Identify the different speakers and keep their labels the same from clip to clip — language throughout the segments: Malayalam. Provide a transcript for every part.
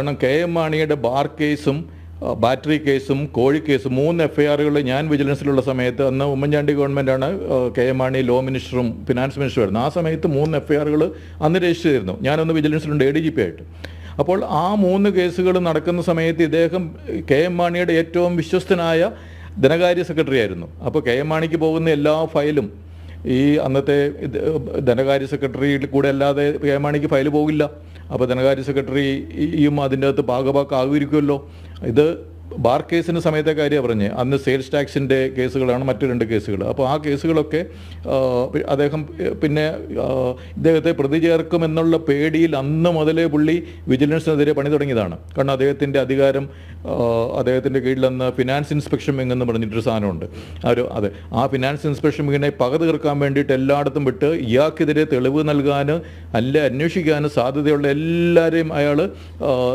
Speaker 1: കാരണം കെ എം മാണിയുടെ ബാർ കേസും ബാറ്ററി കേസും കോഴി കേസും മൂന്ന് എഫ് ഐ ആറുകൾ ഞാൻ വിജിലൻസിലുള്ള സമയത്ത് അന്ന് ഉമ്മൻചാണ്ടി ഗവൺമെന്റാണ് കെ എം മാണി ലോ മിനിസ്റ്ററും ഫിനാൻസ് മിനിസ്റ്ററും ആയിരുന്നു. ആ സമയത്ത് മൂന്ന് എഫ് ഐ ആറുകൾ അന്ന് രജിസ്റ്റർ ചെയ്തിരുന്നു. ഞാനൊന്ന് വിജിലൻസിലുണ്ട് എ ഡി ജി പി ആയിട്ട്. അപ്പോൾ ആ മൂന്ന് കേസുകൾ നടക്കുന്ന സമയത്ത് ഇദ്ദേഹം കെ എം മാണിയുടെ ഏറ്റവും വിശ്വസ്തനായ ധനകാര്യ സെക്രട്ടറി ആയിരുന്നു. അപ്പോൾ കെ എം മാണിക്ക് പോകുന്ന എല്ലാ ഫയലും ഈ അന്നത്തെ ധനകാര്യ സെക്രട്ടറിയിൽ കൂടെ അല്ലാതെ കെ മാണിക്ക് ഫയൽ പോകില്ല അപ്പോൾ ധനകാര്യ സെക്രട്ടറിയും അതിന്റെ അകത്ത് ഭാഗഭാക്കാകുമായിരിക്കുമല്ലോ ഇത് ബാർ കേസിന് സമയത്തെ കാര്യമാണ് പറഞ്ഞത് അന്ന് സെയിൽസ് ടാക്സിന്റെ കേസുകളാണ് മറ്റു രണ്ട് കേസുകൾ അപ്പോൾ ആ കേസുകളൊക്കെ അദ്ദേഹം പിന്നെ ഇദ്ദേഹത്തെ പ്രതി ചേർക്കുമെന്നുള്ള പേടിയിൽ അന്ന് മുതലേ പുള്ളി വിജിലൻസിനെതിരെ പണി തുടങ്ങിയതാണ്. കാരണം അദ്ദേഹത്തിന്റെ അധികാരം അദ്ദേഹത്തിന്റെ കീഴിൽ അന്ന് ഫിനാൻസ് ഇൻസ്പെക്ഷൻ വിങ് എന്ന് പറഞ്ഞിട്ടൊരു സാധനമുണ്ട്. ഒരു അതെ ആ ഫിനാൻസ് ഇൻസ്പെക്ഷൻ വിങ്ങിനെ പക തീർക്കാൻ വേണ്ടിയിട്ട് എല്ലായിടത്തും വിട്ട് ഇയാൾക്കെതിരെ തെളിവ് നൽകാൻ അല്ല അന്വേഷിക്കാൻ സാധ്യതയുള്ള എല്ലാവരെയും അയാൾ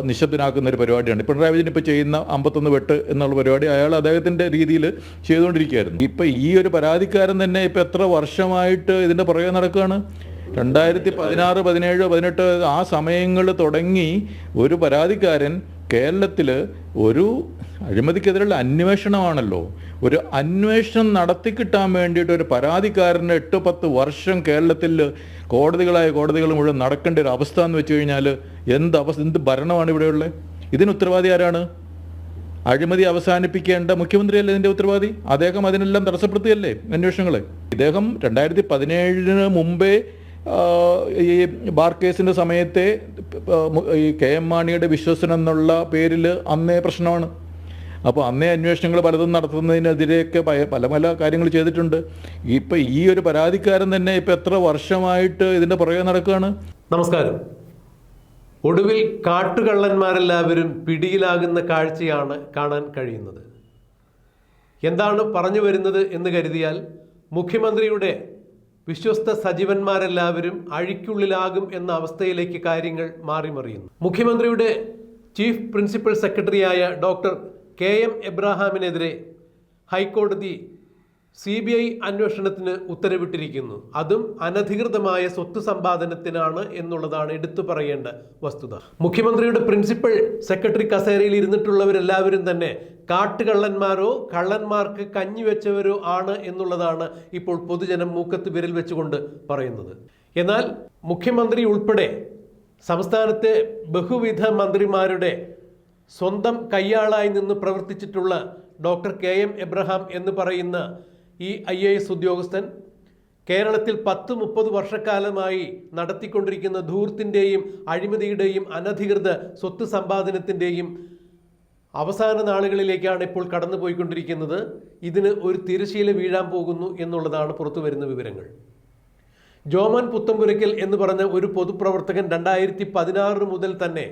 Speaker 1: നിശബ്ദനാക്കുന്ന ഒരു പരിപാടിയാണ്. പിണറായി വിജയൻ ഇപ്പോൾ ചെയ്യുന്ന അമ്പത്തൊന്ന് വെട്ട് എന്നുള്ള പരിപാടി അയാൾ അദ്ദേഹത്തിന്റെ രീതിയിൽ ചെയ്തുകൊണ്ടിരിക്കുകയായിരുന്നു. ഇപ്പം ഈ ഒരു പരാതിക്കാരൻ തന്നെ ഇപ്പം എത്ര വർഷമായിട്ട് ഇതിന്റെ പുറകെ നടക്കുകയാണ്? രണ്ടായിരത്തി പതിനാറ് പതിനേഴ് പതിനെട്ട് ആ സമയങ്ങൾ തുടങ്ങി ഒരു പരാതിക്കാരൻ കേരളത്തിൽ ഒരു അഴിമതിക്കെതിരെയുള്ള അന്വേഷണമാണല്ലോ. ഒരു അന്വേഷണം നടത്തി കിട്ടാൻ വേണ്ടിയിട്ട് ഒരു പരാതിക്കാരന് എട്ട് പത്ത് വർഷം കേരളത്തിൽ കോടതികളായ കോടതികൾ മുഴുവൻ നടക്കേണ്ട ഒരു അവസ്ഥ എന്ന് വെച്ച് കഴിഞ്ഞാൽ എന്ത് അവസ്ഥ എന്ത് ഭരണമാണ് ഇവിടെയുള്ളത് ഇതിന് ഉത്തരവാദി ആരാണ്? അഴിമതി അവസാനിപ്പിക്കേണ്ട മുഖ്യമന്ത്രിയല്ലേ ഇതിന്റെ ഉത്തരവാദി? അദ്ദേഹം അതിനെല്ലാം തടസ്സപ്പെടുത്തുകയല്ലേ അന്വേഷണങ്ങളെ? ഇദ്ദേഹം രണ്ടായിരത്തി പതിനേഴിന് മുമ്പേ ഈ ബാർ കേസിന്റെ സമയത്തെ ഈ കെ എം മാണിയുടെ വിശ്വസനം എന്നുള്ള പേരിൽ അന്നേ പ്രശ്നമാണ്. അപ്പോൾ അന്നേ അന്വേഷണങ്ങൾ പലതും നടത്തുന്നതിനെതിരെയൊക്കെ പല പല കാര്യങ്ങൾ ചെയ്തിട്ടുണ്ട്. ഇപ്പം ഈ ഒരു പരാതിക്കാരൻ തന്നെ ഇപ്പം എത്ര വർഷമായിട്ട് ഇതിന്റെ പുറകെ നടക്കുകയാണ്
Speaker 2: നമസ്കാരം. ഒടുവിൽ കാട്ടുകള്ളന്മാരെല്ലാവരും പിടിയിലാകുന്ന കാഴ്ചയാണ് കാണാൻ കഴിയുന്നത്. എന്താണ് പറഞ്ഞു വരുന്നത് എന്ന് കരുതിയാൽ മുഖ്യമന്ത്രിയുടെ വിശ്വസ്ത സജീവന്മാരെല്ലാവരും അഴിക്കുള്ളിലാകും എന്ന അവസ്ഥയിലേക്ക് കാര്യങ്ങൾ മാറിമറിയുന്നു. മുഖ്യമന്ത്രിയുടെ ചീഫ് പ്രിൻസിപ്പൽ സെക്രട്ടറിയായ ഡോക്ടർ കെ എം എബ്രാഹാമിനെതിരെ ഹൈക്കോടതി സി ബി ഐ അന്വേഷണത്തിന് ഉത്തരവിട്ടിരിക്കുന്നു. അതും അനധികൃതമായ സ്വത്ത് സമ്പാദനത്തിനാണ് എന്നുള്ളതാണ് എടുത്തു പറയേണ്ട വസ്തുത. മുഖ്യമന്ത്രിയുടെ പ്രിൻസിപ്പൽ സെക്രട്ടറി കസേരയിൽ ഇരുന്നിട്ടുള്ളവരെല്ലാവരും തന്നെ കാട്ടുകള്ളന്മാരോ കള്ളന്മാർക്ക് കഞ്ഞി വെച്ചവരോ ആണ് എന്നുള്ളതാണ് ഇപ്പോൾ പൊതുജനം മൂക്കത്ത് വിരൽ വെച്ചുകൊണ്ട് പറയുന്നത്. എന്നാൽ മുഖ്യമന്ത്രി ഉൾപ്പെടെ സംസ്ഥാനത്തെ ബഹുവിധ മന്ത്രിമാരുടെ സ്വന്തം കയ്യാളായി നിന്ന് പ്രവർത്തിച്ചിട്ടുള്ള ഡോക്ടർ കെ എം എബ്രഹാം എന്ന് പറയുന്ന ഈ ഐ എ എസ് ഉദ്യോഗസ്ഥൻ കേരളത്തിൽ പത്ത് മുപ്പത് വർഷക്കാലമായി നടത്തിക്കൊണ്ടിരിക്കുന്ന ധൂർത്തിന്റെയും അഴിമതിയുടെയും അനധികൃത സ്വത്ത് സമ്പാദനത്തിന്റെയും അവസാന നാളുകളിലേക്കാണ് ഇപ്പോൾ കടന്നുപോയിക്കൊണ്ടിരിക്കുന്നത്. ഇതിന് ഒരു തിരശീല വീഴാൻ പോകുന്നു എന്നുള്ളതാണ് പുറത്തു വരുന്ന വിവരങ്ങൾ. ജോമൻ പുത്തമ്പുരയ്ക്കൽ എന്ന് പറഞ്ഞ ഒരു പൊതുപ്രവർത്തകൻ രണ്ടായിരത്തി പതിനാറ് മുതൽ തന്നെ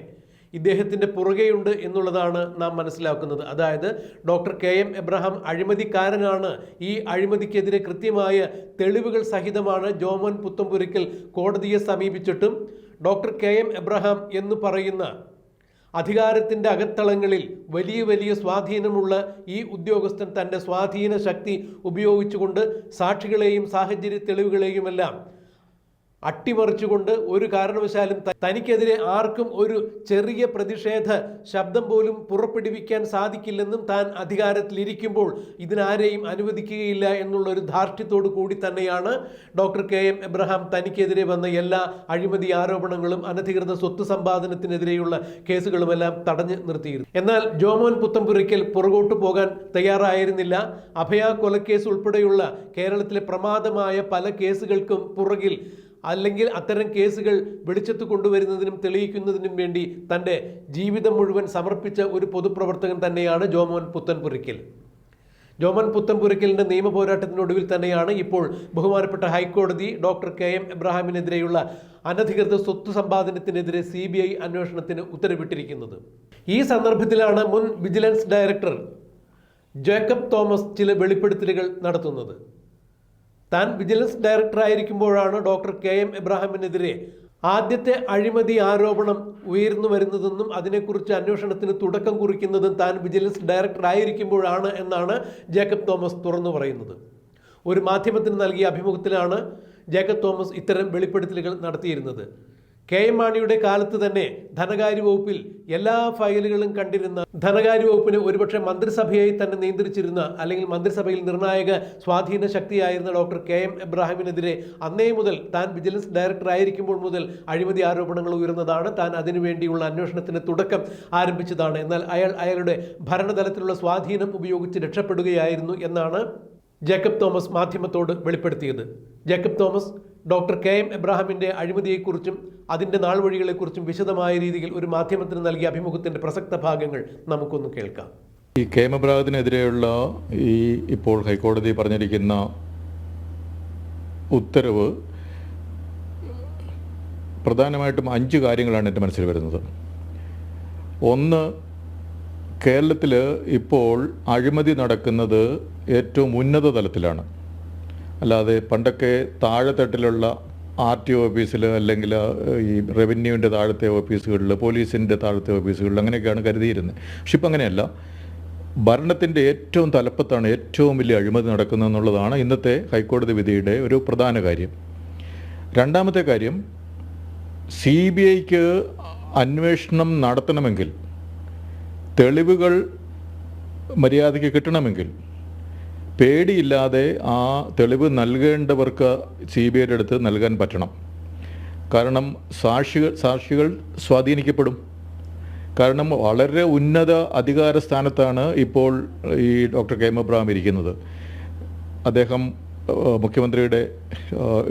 Speaker 2: ഇദ്ദേഹത്തിന്റെ പുറകെയുണ്ട് എന്നുള്ളതാണ് നാം മനസ്സിലാക്കുന്നത്. അതായത് ഡോക്ടർ കെ എം എബ്രഹാം അഴിമതിക്കാരനാണ്. ഈ അഴിമതിക്കെതിരെ കൃത്യമായ തെളിവുകൾ സഹിതമാണ് ജോമൻ പുത്തമ്പുരയ്ക്കൽ കോടതിയെ സമീപിച്ചിട്ടും ഡോക്ടർ കെ എം എബ്രഹാം എന്ന് പറയുന്ന അധികാരത്തിന്റെ അകത്തളങ്ങളിൽ വലിയ വലിയ സ്വാധീനമുള്ള ഈ ഉദ്യോഗസ്ഥൻ തന്റെ സ്വാധീന ശക്തി ഉപയോഗിച്ചുകൊണ്ട് സാക്ഷികളെയും സാഹചര്യ തെളിവുകളെയുമെല്ലാം അട്ടിമറിച്ചുകൊണ്ട് ഒരു കാരണവശാലും തനിക്കെതിരെ ആർക്കും ഒരു ചെറിയ പ്രതിഷേധ ശബ്ദം പോലും പുറപ്പെടുവിക്കാൻ സാധിക്കില്ലെന്നും താൻ അധികാരത്തിലിരിക്കുമ്പോൾ ഇതിനാരെയും അനുവദിക്കുകയില്ല എന്നുള്ള ഒരു ധാർഷ്ട്യത്തോടു കൂടി തന്നെയാണ് ഡോക്ടർ കെ എം എബ്രഹാം തനിക്കെതിരെ വന്ന എല്ലാ അഴിമതി ആരോപണങ്ങളും അനധികൃത സ്വത്ത് സമ്പാദനത്തിനെതിരെയുള്ള കേസുകളുമെല്ലാം തടഞ്ഞു നിർത്തിയിരുന്നു. എന്നാൽ ജോമോൻ പുത്തമ്പുരയ്ക്കൽ പുറകോട്ട് പോകാൻ തയ്യാറായിരുന്നില്ല. അഭയ കൊലക്കേസ് ഉൾപ്പെടെയുള്ള കേരളത്തിലെ പ്രമാദമായ പല കേസുകൾക്കും പുറകിൽ അല്ലെങ്കിൽ അത്തരം കേസുകൾ വെളിച്ചത്ത് കൊണ്ടുവരുന്നതിനും തെളിയിക്കുന്നതിനും വേണ്ടി തന്റെ ജീവിതം മുഴുവൻ സമർപ്പിച്ച ഒരു പൊതുപ്രവർത്തകൻ തന്നെയാണ് ജോമോൻ പുത്തൻപുരയ്ക്കൽ. ജോമൻ പുത്തൻപുരയ്ക്കലിന്റെ നിയമ പോരാട്ടത്തിനൊടുവിൽ തന്നെയാണ് ഇപ്പോൾ ബഹുമാനപ്പെട്ട ഹൈക്കോടതി ഡോക്ടർ കെ എം എബ്രഹാമിനെതിരെയുള്ള അനധികൃത സ്വത്ത് സമ്പാദനത്തിനെതിരെ സി ബി ഐ അന്വേഷണത്തിന് ഉത്തരവിട്ടിരിക്കുന്നത്. ഈ സന്ദർഭത്തിലാണ് മുൻ വിജിലൻസ് ഡയറക്ടർ ജേക്കബ് തോമസ് ചില വെളിപ്പെടുത്തലുകൾ നടത്തുന്നത്. താൻ വിജിലൻസ് ഡയറക്ടർ ആയിരിക്കുമ്പോഴാണ് ഡോക്ടർ കെ എം എബ്രാഹിമിനെതിരെ ആദ്യത്തെ അഴിമതി ആരോപണം ഉയർന്നു വരുന്നതെന്നും അതിനെക്കുറിച്ച് അന്വേഷണത്തിന് തുടക്കം കുറിക്കുന്നതും താൻ വിജിലൻസ് ഡയറക്ടർ ആയിരിക്കുമ്പോഴാണ് എന്നാണ് ജേക്കബ് തോമസ് തുറന്നു പറയുന്നത്. ഒരു മാധ്യമത്തിന് നൽകിയ അഭിമുഖത്തിലാണ് ജേക്കബ് തോമസ് ഇത്തരം വെളിപ്പെടുത്തലുകൾ നടത്തിയിരുന്നത്. കെ എം മാണിയുടെ കാലത്ത് തന്നെ ധനകാര്യ വകുപ്പിൽ എല്ലാ ഫയലുകളും കണ്ടിരുന്ന ധനകാര്യ വകുപ്പിന് ഒരുപക്ഷെ മന്ത്രിസഭയായി തന്നെ നിയന്ത്രിച്ചിരുന്ന അല്ലെങ്കിൽ മന്ത്രിസഭയിൽ നിർണായക സ്വാധീന ശക്തിയായിരുന്ന ഡോക്ടർ കെ എം എബ്രാഹിമിനെതിരെ അന്നേ മുതൽ താൻ വിജിലൻസ് ഡയറക്ടർ ആയിരിക്കുമ്പോൾ മുതൽ അഴിമതി ആരോപണങ്ങൾ ഉയർന്നതാണ്. താൻ അതിനുവേണ്ടിയുള്ള അന്വേഷണത്തിന് തുടക്കം ആരംഭിച്ചതാണ്. എന്നാൽ അയാൾ അയാളുടെ ഭരണതലത്തിലുള്ള സ്വാധീനം ഉപയോഗിച്ച് രക്ഷപ്പെടുകയായിരുന്നു എന്നാണ് ജേക്കബ് തോമസ് മാധ്യമത്തോട് വെളിപ്പെടുത്തിയത്. Jacob Thomas doctor K M എബ്രാഹിമിന്റെ അഴിമതിയെക്കുറിച്ചും അതിന്റെ നാൾവഴികളെക്കുറിച്ചും വിശദമായ രീതിയിൽ ഒരു മാധ്യമത്തിന് നൽകിയ അഭിമുഖത്തിന്റെ പ്രസക്ത ഭാഗങ്ങൾ നമുക്കൊന്ന് കേൾക്കാം.
Speaker 1: ഈ കെ എം എബ്രാഹത്തിനെതിരെയുള്ള ഈ ഇപ്പോൾ ഹൈക്കോടതി പറഞ്ഞിരിക്കുന്ന ഉത്തരവ് പ്രധാനമായിട്ടും അഞ്ച് കാര്യങ്ങളാണ് എന്റെ മനസ്സിൽ വരുന്നത്. ഒന്ന് കേരളത്തിൽ ഇപ്പോൾ അഴിമതി നടക്കുന്നത് ഏറ്റവും ഉന്നത തലത്തിലാണ്. അല്ലാതെ പണ്ടൊക്കെ താഴെത്തട്ടിലുള്ള ആർ ടി ഓഫീസിൽ അല്ലെങ്കിൽ ഈ റവന്യൂവിന്റെ താഴത്തെ ഓഫീസുകളിൽ പോലീസിന്റെ താഴത്തെ ഓഫീസുകളിൽ അങ്ങനെയൊക്കെയാണ് കരുതിയിരുന്നത്. പക്ഷെ ഇപ്പം അങ്ങനെയല്ല. ഭരണത്തിന്റെ ഏറ്റവും തലപ്പത്താണ് ഏറ്റവും വലിയ അഴിമതി നടക്കുന്നത് എന്നുള്ളതാണ് ഇന്നത്തെ ഹൈക്കോടതി വിധിയുടെ ഒരു പ്രധാന കാര്യം. രണ്ടാമത്തെ കാര്യം സി ബി ഐക്ക് അന്വേഷണം നടത്തണമെങ്കിൽ തെളിവുകൾ മര്യാദയ്ക്ക് കിട്ടണമെങ്കിൽ പേടിയില്ലാതെ ആ തെളിവ് നൽകേണ്ടവർക്ക് സി ബി ഐയുടെ അടുത്ത് നൽകാൻ പറ്റണം. കാരണം സാക്ഷികൾ സാക്ഷികൾ സ്വാധീനിക്കപ്പെടും. കാരണം വളരെ ഉന്നത അധികാര സ്ഥാനത്താണ് ഇപ്പോൾ ഈ ഡോക്ടർ കെ എം എബ്രാം ഇരിക്കുന്നത്. അദ്ദേഹം മുഖ്യമന്ത്രിയുടെ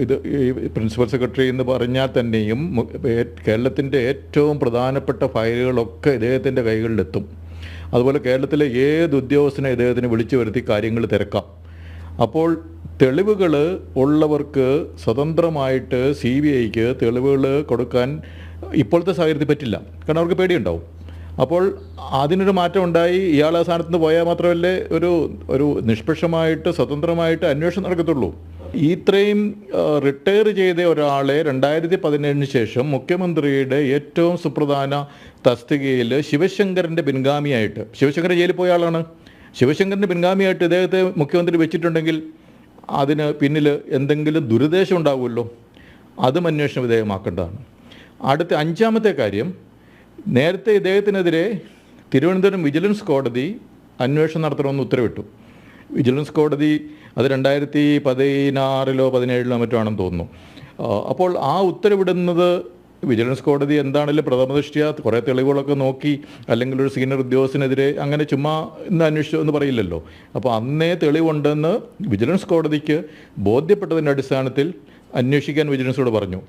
Speaker 1: ഇത് ഈ പ്രിൻസിപ്പൽ സെക്രട്ടറി എന്ന് പറഞ്ഞാൽ തന്നെയും കേരളത്തിന്റെ ഏറ്റവും പ്രധാനപ്പെട്ട ഫയലുകളൊക്കെ ഇദ്ദേഹത്തിന്റെ കൈകളിലെത്തും. അതുപോലെ കേരളത്തിലെ ഏത് ഉദ്യോഗസ്ഥനെ ഇദ്ദേഹത്തിന് വിളിച്ചു വരുത്തി കാര്യങ്ങൾ തിരക്കാം. അപ്പോൾ തെളിവുകൾ ഉള്ളവർക്ക് സ്വതന്ത്രമായിട്ട് സി ബി ഐക്ക് തെളിവുകൾ കൊടുക്കാൻ ഇപ്പോഴത്തെ സാഹചര്യത്തിൽ പറ്റില്ല. കാരണം അവർക്ക് പേടിയുണ്ടാവും. അപ്പോൾ അതിനൊരു മാറ്റം ഉണ്ടായി ഇയാൾ ആ സ്ഥാനത്ത് നിന്ന് പോയാൽ മാത്രമല്ലേ ഒരു ഒരു നിഷ്പക്ഷമായിട്ട് സ്വതന്ത്രമായിട്ട് അന്വേഷണം നടക്കത്തുള്ളൂ. ഇത്രയും റിട്ടയർ ചെയ്ത ഒരാളെ രണ്ടായിരത്തി പതിനേഴിന് ശേഷം മുഖ്യമന്ത്രിയുടെ ഏറ്റവും സുപ്രധാന തസ്തികയിൽ ശിവശങ്കറിന്റെ പിൻഗാമിയായിട്ട്. ശിവശങ്കരൻ ജയിലിൽ പോയ ആളാണ്. ശിവശങ്കറിന്റെ പിൻഗാമിയായിട്ട് ഇദ്ദേഹത്തെ മുഖ്യമന്ത്രി വെച്ചിട്ടുണ്ടെങ്കിൽ അതിന് പിന്നിൽ എന്തെങ്കിലും ദുരുദ്ദേശം ഉണ്ടാവുമല്ലോ. അതും അന്വേഷണ വിധേയമാക്കേണ്ടതാണ്. അടുത്ത അഞ്ചാമത്തെ കാര്യം നേരത്തെ ഇദ്ദേഹത്തിനെതിരെ തിരുവനന്തപുരം വിജിലൻസ് കോടതി അന്വേഷണം നടത്തണമെന്ന് ഉത്തരവിട്ടു. വിജിലൻസ് കോടതി അത് രണ്ടായിരത്തി പതിനാറിലോ പതിനേഴിലോ മറ്റോ ആണെന്ന് തോന്നുന്നു. അപ്പോൾ ആ ഉത്തരവിടുന്നത് വിജിലൻസ് കോടതി എന്താണെങ്കിലും പ്രഥമദൃഷ്ടിയ? കുറേ തെളിവുകളൊക്കെ നോക്കി അല്ലെങ്കിൽ ഒരു സീനിയർ ഉദ്യോഗസ്ഥനെതിരെ അങ്ങനെ ചുമ്മാ ഇന്ന് അന്വേഷിച്ചു എന്ന് പറയില്ലല്ലോ. അപ്പോൾ അന്നേ തെളിവുണ്ടെന്ന് വിജിലൻസ് കോടതിക്ക് ബോധ്യപ്പെട്ടതിന്റെ അടിസ്ഥാനത്തിൽ അന്വേഷിക്കാൻ വിജിലൻസോട് പറഞ്ഞു.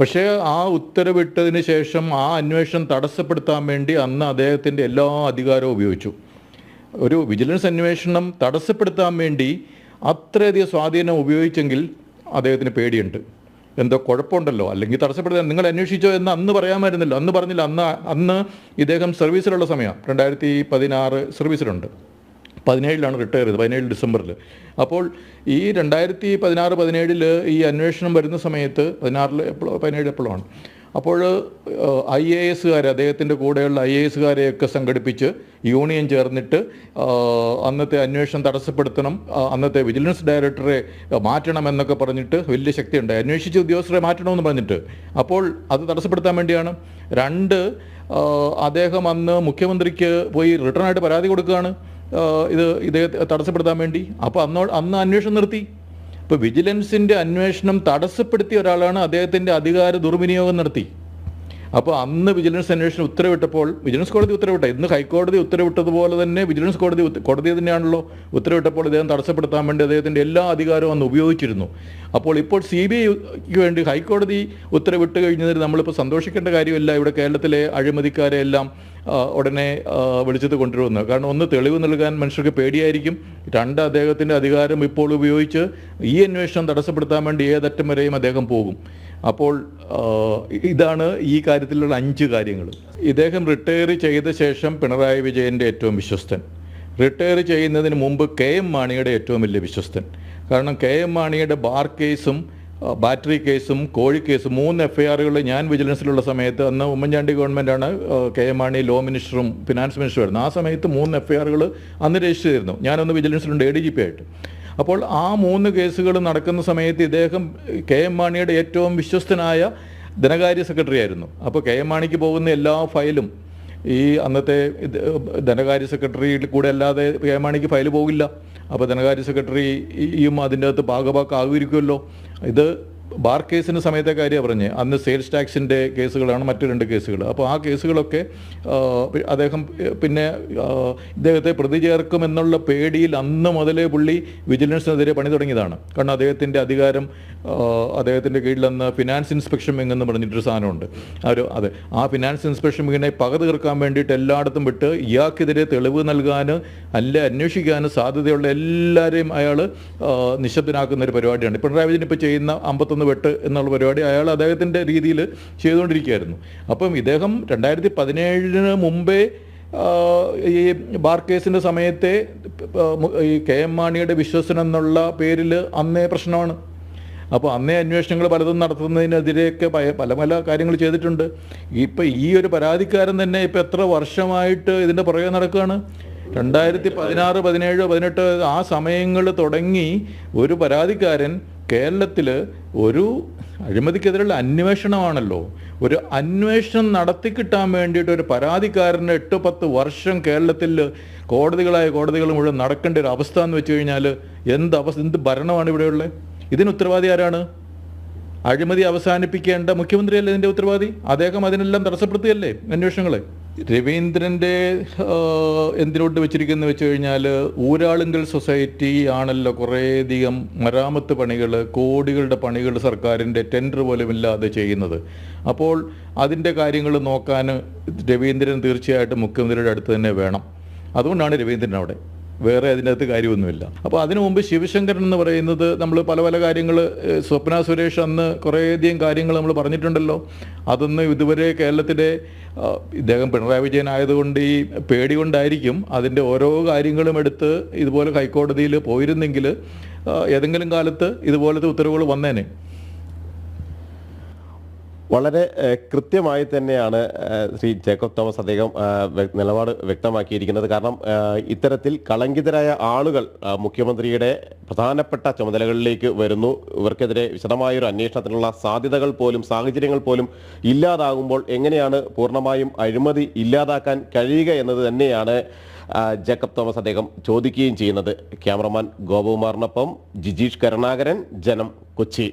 Speaker 1: പക്ഷേ ആ ഉത്തരവിട്ടതിന് ശേഷം ആ അന്വേഷണം തടസ്സപ്പെടുത്താൻ വേണ്ടി അന്ന് അദ്ദേഹത്തിന്റെ എല്ലാ അധികാരവും ഉപയോഗിച്ചു. ഒരു വിജിലൻസ് അന്വേഷണം തടസ്സപ്പെടുത്താൻ വേണ്ടി അത്രയധികം സ്വാധീനം ഉപയോഗിച്ചെങ്കിൽ അദ്ദേഹത്തിന് പേടിയുണ്ട്. എന്തോ കുഴപ്പമുണ്ടല്ലോ? അല്ലെങ്കിൽ തടസ്സപ്പെടുത്താൻ നിങ്ങൾ അന്വേഷിച്ചോ എന്ന് അന്ന് പറയാമായിരുന്നല്ലോ. അന്ന് പറഞ്ഞില്ല. അന്ന് അന്ന് ഇദ്ദേഹം സർവീസിലുള്ള സമയം രണ്ടായിരത്തി പതിനാറ് സർവീസിലുണ്ട്. പതിനേഴിലാണ് റിട്ടയർ ചെയ്തത് പതിനേഴ് ഡിസംബറിൽ. അപ്പോൾ ഈ രണ്ടായിരത്തി പതിനാറ് പതിനേഴിൽ ഈ അന്വേഷണം വരുന്ന സമയത്ത് പതിനാറിൽ എപ്പോഴോ പതിനേഴ് എപ്പോഴാണ് അപ്പോൾ ഐ എ എസുകാർ അദ്ദേഹത്തിന്റെ കൂടെയുള്ള ഐ എ എസുകാരെയൊക്കെ സംഘടിപ്പിച്ച് യൂണിയൻ ചേർന്നിട്ട് അന്നത്തെ അന്വേഷണം തടസ്സപ്പെടുത്തണം അന്നത്തെ വിജിലൻസ് ഡയറക്ടറെ മാറ്റണം എന്നൊക്കെ പറഞ്ഞിട്ട് വലിയ ശക്തിയുണ്ട്. അന്വേഷിച്ച് ഉദ്യോഗസ്ഥരെ മാറ്റണമെന്ന് പറഞ്ഞിട്ട്. അപ്പോൾ അത് തടസ്സപ്പെടുത്താൻ വേണ്ടിയാണ്. രണ്ട് അദ്ദേഹം അന്ന് മുഖ്യമന്ത്രിക്ക് പോയി റിട്ടേൺ ആയിട്ട് പരാതി കൊടുക്കുകയാണ്. ഇത് ഇദ്ദേഹത്തെ തടസ്സപ്പെടുത്താൻ വേണ്ടി. അപ്പോൾ അന്നോ അന്ന് അന്വേഷണം നിർത്തി. ഇപ്പോൾ വിജിലൻസിന്റെ അന്വേഷണം തടസ്സപ്പെടുത്തിയ ഒരാളാണ് അദ്ദേഹത്തിന്റെ അധികാര ദുർവിനിയോഗം നടത്തി. അപ്പോൾ അന്ന് വിജിലൻസ് അന്വേഷണം ഉത്തരവിട്ടപ്പോൾ വിജിലൻസ് കോടതി ഉത്തരവിട്ട ഇന്ന് ഹൈക്കോടതി ഉത്തരവിട്ടതുപോലെ തന്നെ വിജിലൻസ് കോടതി കോടതി തന്നെയാണല്ലോ ഉത്തരവിട്ടപ്പോൾ ഇദ്ദേഹം തടസ്സപ്പെടുത്താൻ വേണ്ടി അദ്ദേഹത്തിന്റെ എല്ലാ അധികാരവും അന്ന് ഉപയോഗിച്ചിരുന്നു. അപ്പോൾ ഇപ്പോൾ സി ബി ഐക്ക് വേണ്ടി ഹൈക്കോടതി ഉത്തരവിട്ട് കഴിഞ്ഞതിൽ നമ്മളിപ്പോൾ സന്തോഷിക്കേണ്ട കാര്യമല്ല. ഇവിടെ കേരളത്തിലെ അഴിമതിക്കാരെ എല്ലാം ഉടനെ വിളിച്ചത് കൊണ്ടുവരുന്നത് കാരണം ഒന്ന് തെളിവ് നൽകാൻ മനുഷ്യർക്ക് പേടിയായിരിക്കും. രണ്ട് അദ്ദേഹത്തിന്റെ അധികാരം ഇപ്പോൾ ഉപയോഗിച്ച് ഈ അന്വേഷണം തടസ്സപ്പെടുത്താൻ വേണ്ടി ഏതറ്റം വരെയും അദ്ദേഹം പോകും. അപ്പോൾ ഇതാണ് ഈ കാര്യത്തിലുള്ള അഞ്ച് കാര്യങ്ങൾ. ഇദ്ദേഹം റിട്ടയർ ചെയ്ത ശേഷം പിണറായി വിജയന്റെ ഏറ്റവും വിശ്വസ്തൻ. റിട്ടയർ ചെയ്യുന്നതിന് മുമ്പ് കെ എം മാണിയുടെ ഏറ്റവും വലിയ വിശ്വസ്തൻ. കാരണം കെ എം മാണിയുടെ ബാർ കേസും ബാറ്ററി കേസും കോഴി കേസും മൂന്ന് എഫ് ഐ ഞാൻ വിജിലൻസിലുള്ള സമയത്ത് അന്ന് ഉമ്മൻചാണ്ടി ഗവൺമെന്റാണ് കെ എം മാണി ലോ മിനിസ്റ്ററും ഫിനാൻസ് മിനിസ്റ്ററും ആയിരുന്നു. ആ സമയത്ത് മൂന്ന് എഫ് ഐ ആറുകൾ അന്ന് രജിസ്റ്റർ ചെയ്തിരുന്നു. ഞാനൊന്ന് വിജിലൻസിലുണ്ട് എ ഡി ജി പി ആയിട്ട്. അപ്പോൾ ആ മൂന്ന് കേസുകൾ നടക്കുന്ന സമയത്ത് ഇദ്ദേഹം കെ എം മാണിയുടെ ഏറ്റവും വിശ്വസ്തനായ ധനകാര്യ സെക്രട്ടറി ആയിരുന്നു. അപ്പോൾ കെ എം മാണിക്ക് പോകുന്ന എല്ലാ ഫയലും ഈ അന്നത്തെ ധനകാര്യ സെക്രട്ടറിയിൽ കൂടെ അല്ലാതെ കെ എം മാണിക്ക് ഫയൽ പോകില്ല. അപ്പോൾ ധനകാര്യ സെക്രട്ടറിയും അതിന്റെ അകത്ത് ഭാഗഭാക്കാകുമായിരിക്കുമല്ലോ ഇത് ബാർ കേസിന് സമയത്തെ കാര്യം പറഞ്ഞ്. അന്ന് സെയിൽസ് ടാക്സിന്റെ കേസുകളാണ് മറ്റു രണ്ട് കേസുകൾ. അപ്പോൾ ആ കേസുകളൊക്കെ അദ്ദേഹം പിന്നെ ഇദ്ദേഹത്തെ പ്രതി ചേർക്കുമെന്നുള്ള പേടിയിൽ അന്ന് മുതലേ പുള്ളി വിജിലൻസിനെതിരെ പണി തുടങ്ങിയതാണ്. കാരണം അദ്ദേഹത്തിന്റെ അധികാരം അദ്ദേഹത്തിന്റെ കീഴിൽ അന്ന് ഫിനാൻസ് ഇൻസ്പെക്ഷൻ വിങ് എന്ന് പറഞ്ഞിട്ടൊരു സാധനമുണ്ട്. ഒരു അതെ ആ ഫിനാൻസ് ഇൻസ്പെക്ഷൻ വിങ്ങിനെ പക തീർക്കാൻ വേണ്ടിയിട്ട് എല്ലായിടത്തും വിട്ട് ഇയാൾക്കെതിരെ തെളിവ് നൽകാൻ അല്ല അന്വേഷിക്കാൻ സാധ്യതയുള്ള എല്ലാവരെയും അയാൾ നിശബ്ദനാക്കുന്ന ഒരു പരിപാടിയാണ്. പിണറായി വിജയൻ ഇപ്പോൾ ചെയ്യുന്ന അമ്പത്തൊന്ന് വെട്ട് എന്നുള്ള പരിപാടി അയാൾ അദ്ദേഹത്തിന്റെ രീതിയിൽ ചെയ്തുകൊണ്ടിരിക്കുകയായിരുന്നു. അപ്പം ഇദ്ദേഹം രണ്ടായിരത്തി പതിനേഴിന് മുമ്പേ ഈ ബാർ കേസിന്റെ സമയത്തെ ഈ കെ എം മാണിയുടെ വിശ്വസനം എന്നുള്ള പേരിൽ അന്നേ പ്രശ്നമാണ്. അപ്പോൾ അന്നേ അന്വേഷണങ്ങൾ പലതും നടത്തുന്നതിനെതിരെയൊക്കെ പല പല കാര്യങ്ങൾ ചെയ്തിട്ടുണ്ട്. ഇപ്പം ഈ ഒരു പരാതിക്കാരൻ തന്നെ ഇപ്പം എത്ര വർഷമായിട്ട് ഇതിന്റെ പുറകെ നടക്കുകയാണ്? രണ്ടായിരത്തി പതിനാറ് പതിനേഴ് പതിനെട്ട് ആ സമയങ്ങൾ തുടങ്ങി ഒരു പരാതിക്കാരൻ കേരളത്തിൽ ഒരു അഴിമതിക്കെതിരെയുള്ള അന്വേഷണമാണല്ലോ. ഒരു അന്വേഷണം നടത്തി കിട്ടാൻ വേണ്ടിയിട്ട് ഒരു പരാതിക്കാരന് എട്ട് പത്ത് വർഷം കേരളത്തിൽ കോടതികളായ കോടതികൾ മുഴുവൻ നടക്കേണ്ട ഒരു അവസ്ഥ എന്ന് വെച്ച് കഴിഞ്ഞാൽ എന്ത് അവസ്ഥ എന്ത് ഭരണമാണ് ഇവിടെയുള്ളത് ഇതിന് ഉത്തരവാദി ആരാണ്? അഴിമതി അവസാനിപ്പിക്കേണ്ട മുഖ്യമന്ത്രിയല്ലേ ഇതിന്റെ ഉത്തരവാദി? അദ്ദേഹം അതിനെല്ലാം തടസ്സപ്പെടുത്തുകയല്ലേ അന്വേഷണങ്ങളെ? രവീന്ദ്രന്റെ ആ, എന്തിനോട്ട് വെച്ചിരിക്കുന്നത് വെച്ച് കഴിഞ്ഞാൽ ഊരാളുങ്കൽ സൊസൈറ്റി ആണല്ലോ കുറേയധികം മരാമത്ത് പണികൾ കോടികളുടെ പണികൾ സർക്കാരിന്റെ ടെൻഡർ പോലും ഇല്ലാതെ ചെയ്യുന്നത്. അപ്പോൾ അതിന്റെ കാര്യങ്ങൾ നോക്കാൻ രവീന്ദ്രൻ തീർച്ചയായിട്ടും മുഖ്യമന്ത്രിയുടെ അടുത്ത് തന്നെ വേണം. അതുകൊണ്ടാണ് രവീന്ദ്രൻ അവിടെ. വേറെ അതിനകത്ത് കാര്യമൊന്നുമില്ല. അപ്പോൾ അതിനു മുമ്പ് ശിവശങ്കരൻ എന്ന് പറയുന്നത് നമ്മൾ പല പല കാര്യങ്ങൾ സ്വപ്ന സുരേഷ് അന്ന് കുറേയധികം കാര്യങ്ങൾ നമ്മൾ പറഞ്ഞിട്ടുണ്ടല്ലോ. അതൊന്നും ഇതുവരെ കേരളത്തിലെ ഇദ്ദേഹം പിണറായി വിജയൻ ആയതുകൊണ്ട് ഈ പേടി കൊണ്ടായിരിക്കും അതിന്റെ ഓരോ കാര്യങ്ങളും എടുത്ത് ഇതുപോലെ ഹൈക്കോടതിയിൽ പോയിരുന്നെങ്കിൽ ഏതെങ്കിലും കാലത്ത് ഇതുപോലത്തെ ഉത്തരവുകൾ വന്നേനെ.
Speaker 3: വളരെ കൃത്യമായി തന്നെയാണ് ശ്രീ ജേക്കബ് തോമസ് അദ്ദേഹം നിലപാട് വ്യക്തമാക്കിയിരിക്കുന്നത്. കാരണം ഇത്തരത്തിൽ കളങ്കിതരായ ആളുകൾ മുഖ്യമന്ത്രിയുടെ പ്രധാനപ്പെട്ട ചുമതലകളിലേക്ക് വരുന്നു. ഇവർക്കെതിരെ വിശദമായൊരു അന്വേഷണത്തിനുള്ള സാധ്യതകൾ പോലും സാഹചര്യങ്ങൾ പോലും ഇല്ലാതാകുമ്പോൾ എങ്ങനെയാണ് പൂർണമായും അഴിമതി ഇല്ലാതാക്കാൻ കഴിയുക എന്നത് തന്നെയാണ് ജേക്കബ് തോമസ് അദ്ദേഹം ചോദിക്കുകയും ചെയ്യുന്നത്. ക്യാമറമാൻ ഗോപകുമാറിനൊപ്പം ജിജീഷ് കരുണാകരൻ ജനം കൊച്ചി.